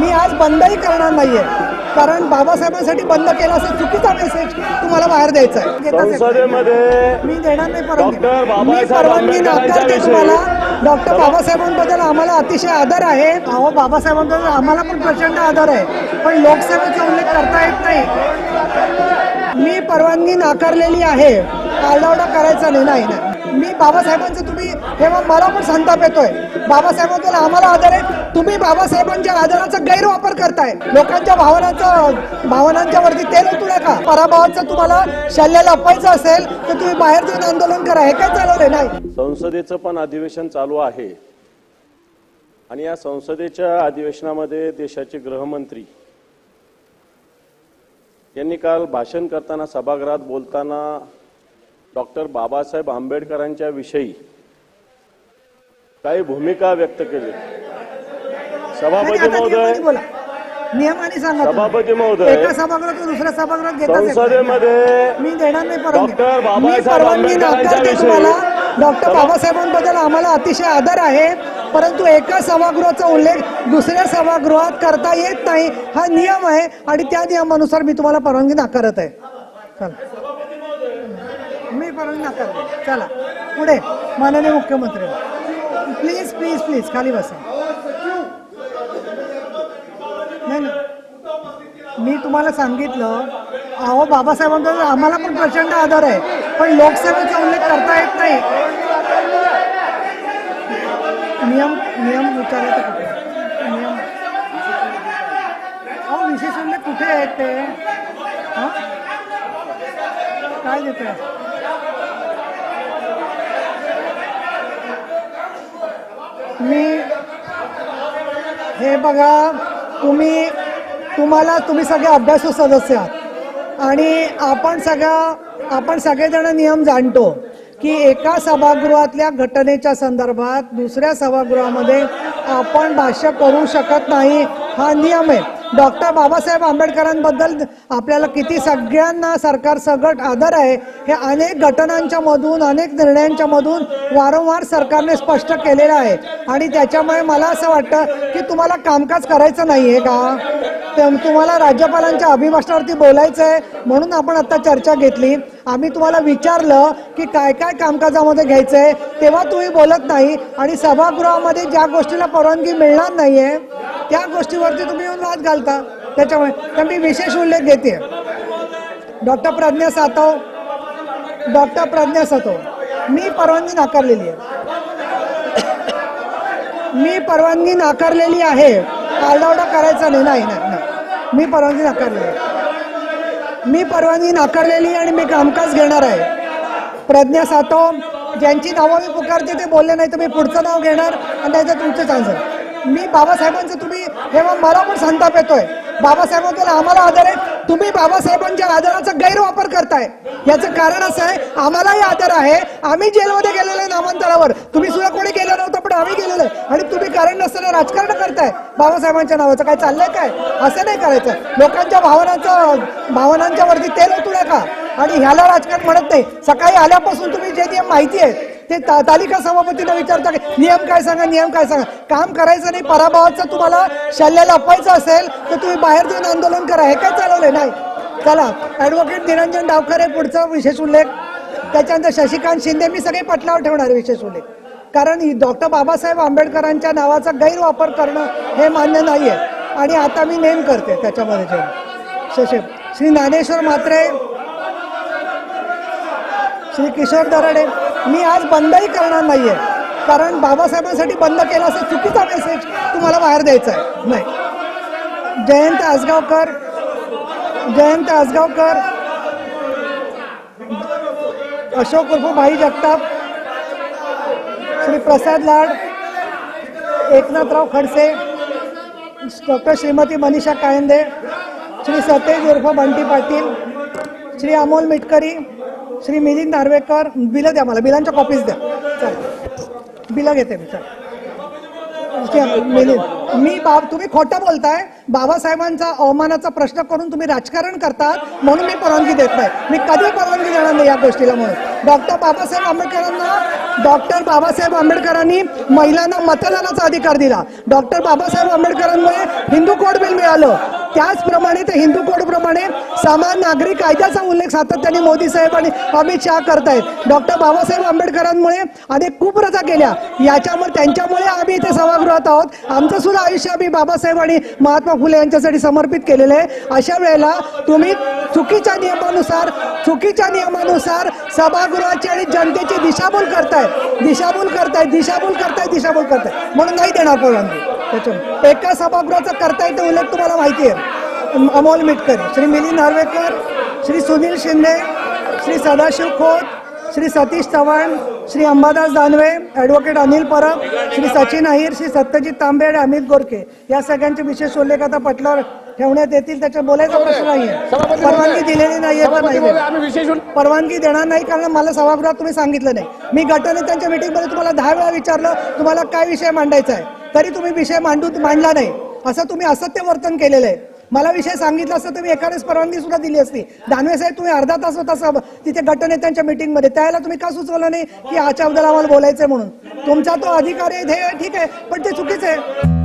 मी आज बंदही करणार नाहीये. कारण बाबासाहेबांसाठी बंद केला असं चुकीचा मेसेज तुम्हाला बाहेर द्यायचा आहे. नाही. मी देणार नाही परवानगी. परवानगी नाकारते तुम्हाला डॉक्टर बाबासाहेबांबद्दल आम्हाला अतिशय आदर आहे. अहो बाबासाहेबांबद्दल आम्हाला पण प्रचंड आदर आहे. पण लोकसेवेचा उल्लेख करता येत नाही. मी परवानगी नाकारलेली आहे. आरडाओरडा करायचा नाही नाही नाही. मी बाबासाहेबांचं तुम्ही हे मला पण संताप येतोय. बाबासाहेबांबद्दल आम्हाला आदर आहे. तुम्ही बाबासाहेबांच्या आदराचा गैरवापर करताय. लोकांच्या भावनांचा भावनांच्या वरती तेल ओतू नका. पराभवाचं तुम्हाला शल्य लपवायचं असेल तर तुम्ही बाहेर जाऊन आंदोलन करा. हे काय चालवलंय? नाही. संसदेचं पण अधिवेशन चालू आहे. आणि या संसदेच्या अधिवेशनामध्ये देशाचे गृहमंत्री यांनी काल भाषण करताना सभागृहात बोलताना डॉक्टर बाबासाहेब आंबेडकरांच्या विषयी काही भूमिका व्यक्त केली. सभापती महोदय नियमाने सांगा. सभापती महोदय एका सभागृहातून दुसऱ्या सभागृहात येत नाही. संसदेमध्ये मी देणार नाही परवानगी. डॉक्टर बाबासाहेब मी परवानगी आंबेडकरांच्या विषयी- डॉक्टर बाबासाहेबांबद्दल आम्हाला अतिशय आदर आहे. परंतु एका सभागृहाचा उल्लेख दुसऱ्या सभागृहात करता येत नाही. हा नियम आहे आणि त्या नियमानुसार मी तुम्हाला परवानगी नाकारत आहे. चला. मी परवानगी चला पुढे. माननीय मुख्यमंत्री. प्लीज प्लीज प्लीज खाली बसा. नाही नाही. मी तुम्हाला सांगितलं अहो बाबासाहेबांचा आम्हाला पण प्रचंड आदर आहे पण लोकसेवेचा उल्लेख करता येत नाही. नियम नियम विचारायचं कुठे? नियम. अहो विशेष उल्लेख कुठे आहेत ते? काय काय देते मी हे बघा तुम्ही तुम्हाला तुम्ही सगळे अभ्यासू सदस्य आहात. आणि आपण सगळ्या आपण सगळेजण नियम जाणतो की एका सभागृहातल्या घटनेच्या संदर्भात दुसऱ्या सभागृहामध्ये आपण भाष्य करू शकत नाही. हा नियम आहे. डॉक्टर बाबासाहेब आंबेडकरांबद्दल आपल्याला किती सगळ्यांना सरकार सगट आदर आहे हे अनेक घटनांच्या मधून अनेक निर्णयांच्या मधून वारंवार सरकारने स्पष्ट केलेलं आहे. आणि त्याच्यामुळे मला असं वाटतं की तुम्हाला कामकाज करायचं नाही आहे का? तुम्हाला राज्यपालांच्या अभिभाषणावरती बोलायचं आहे म्हणून आपण आता चर्चा घेतली. आम्ही तुम्हाला विचारलं की काय काय कामकाजामध्ये घ्यायचं आहे तेव्हा तुम्ही बोलत नाही आणि सभागृहामध्ये ज्या गोष्टीला परवानगी मिळणार नाही आहे त्या गोष्टीवरती तुम्ही येऊन वाद घालता. त्याच्यामुळे तर मी विशेष उल्लेख घेते. डॉक्टर प्रज्ञा सातव डॉक्टर प्रज्ञा सातव मी परवानगी नाकारलेली आहे. मी परवानगी नाकारलेली आहे. आरडाओरडा करायचा नाही नाही नाही नाही. मी परवानगी नाकारली. मी परवानगी नाकारलेली आणि मी कामकाज घेणार आहे. प्रज्ञा सातव ज्यांची नावं मी पुकारते ते बोलले नाही तर मी पुढचं नाव घेणार आणि त्याचं तुमचं चान्सर मी बाबासाहेबांचं तुम्ही हे मला पण संताप येतोय. बाबासाहेबांबद्दल आम्हाला आदर आहे. तुम्ही बाबासाहेबांच्या आदराचा गैरवापर करताय. याचं कारण असं आहे आम्हालाही आदर आहे. आम्ही जेलमध्ये गेलेलो नामांतरावर. तुम्ही सुद्धा कोणी गेलं आम्ही गेलेलो आहे. आणि तुम्ही कारण नसताना राजकारण करताय. बाबासाहेबांच्या नावाचं काय चाललंय काय? असं नाही करायचं. लोकांच्या भावनांचं भावनांच्या वरती तेल ओतू नका. आणि ह्याला राजकारण म्हणत नाही. सकाळी आल्यापासून तुम्ही जे नियम माहिती आहे ते ता- तालिका सभापतीला विचारता की नियम काय सांगा नियम काय सांगा? काम करायचं नाही पराभवाचं तुम्हाला शल्य लपवायचं असेल तर तुम्ही बाहेर देऊन आंदोलन करा. हे काय चालवलंय? नाही. चला ॲडव्होकेट निरंजन हे पुढचा विशेष उल्लेख. त्याच्यानंतर शशिकांत शिंदे मी सगळे पटलावर ठेवणार विशेष उल्लेख. कारण डॉक्टर बाबासाहेब आंबेडकरांच्या नावाचा गैरवापर करणं हे मान्य नाही आहे आणि आता मी नेम करते त्याच्यामध्ये जे शशी श्री ज्ञानेश्वर म्हात्रे श्री किशोर दराडे. मी आज बंदही करणार नाहीये. कारण बाबासाहेबांसाठी बंद केला असं चुकीचा मेसेज तुम्हाला बाहेर द्यायचा आहे. नाही. जयंत आसगावकर जयंत आसगावकर अशोक उर्फ भाई जगताप श्री प्रसाद लाड एकनाथराव खडसे डॉक्टर श्रीमती मनीषा कायंदे श्री सतेज उर्फ बंटी पाटील श्री अमोल मिटकरी श्री मिलिंद नार्वेकर. बिलं द्या मला बिलांच्या कॉपीज द्या. चल. बिलं घेते मी चालेल मिलिंद. मी बाब तुम्ही खोटं बोलताय. बाबासाहेबांचा अवमानाचा प्रश्न करून तुम्ही राजकारण करतात म्हणून मी परवानगी देत नाही. मी कधी परवानगी देणार नाही या गोष्टीला म्हणून. डॉक्टर बाबासाहेब आंबेडकरांना डॉक्टर बाबासाहेब आंबेडकरांनी महिलांना मतदानाचा अधिकार दिला. डॉक्टर बाबासाहेब आंबेडकरांमुळे हिंदू कोड बिल मिळालं. त्याचप्रमाणे ते हिंदू कोड प्रमाणे समान नागरिक कायद्याचा उल्लेख सातत्याने मोदी साहेब आणि अमित शहा करतायत. डॉक्टर बाबासाहेब आंबेडकरांमुळे अनेक कुप्रथा केल्या. याच्यामुळे त्यांच्यामुळे आम्ही इथे सभागृहात आहोत. आमचं सुद्धा आयुष्य आम्ही बाबासाहेब आणि महात्मा फुले यांच्यासाठी समर्पित केलेलं आहे. अशा वेळेला तुम्ही चुकीच्या नियमानुसार चुकीच्या नियमानुसार सभागृहाची आणि जनतेची दिशाभूल करताय. दिशाभूल करताय दिशाभूल करताय दिशाभूल करताय. म्हणून नाही देणार परवानगी त्याच्यामुळे एका सभागृहाचा करता येतो उल्लेख तुम्हाला माहिती आहे. अमोल मिटकर श्री मिलिंद नार्वेकर श्री सुनील शिंदे श्री सदाशिव खोत श्री सतीश चव्हाण श्री अंबादास दानवे ॲडव्होकेट अनिल परब श्री सचिन अहिर श्री सत्यजित तांबे आणि अमित गोरखे. या सगळ्यांचे विशेष उल्लेख आता पटलावर ठेवण्यात येतील. त्याच्या बोलायचा प्रश्न नाहीये. परवानगी दिलेली नाहीये तर नाही परवानगी देणार नाही कारण मला सभागृहात तुम्ही सांगितलं नाही. मी गटनेत्यांच्या मीटिंगमध्ये तुम्हाला दहा वेळा विचारलं तुम्हाला काय विषय मांडायचा आहे? तरी तुम्ही विषय मांडू मांडला नाही. असं तुम्ही असत्य वर्तन केलेलं आहे. मला विषय सांगितला असतं तुम्ही एखाद्याच परवानगी सुद्धा दिली असती. दानवे साहेब तुम्ही अर्धा तास होता सब तिथे गटनेत्यांच्या मीटिंगमध्ये त्यावेळेला तुम्ही का सुचवलं नाही की आच्या अब्दुल आम्हाला बोलायचंय म्हणून? तुमचा तो अधिकार आहे ध्येय ठीक आहे पण ते चुकीचं आहे.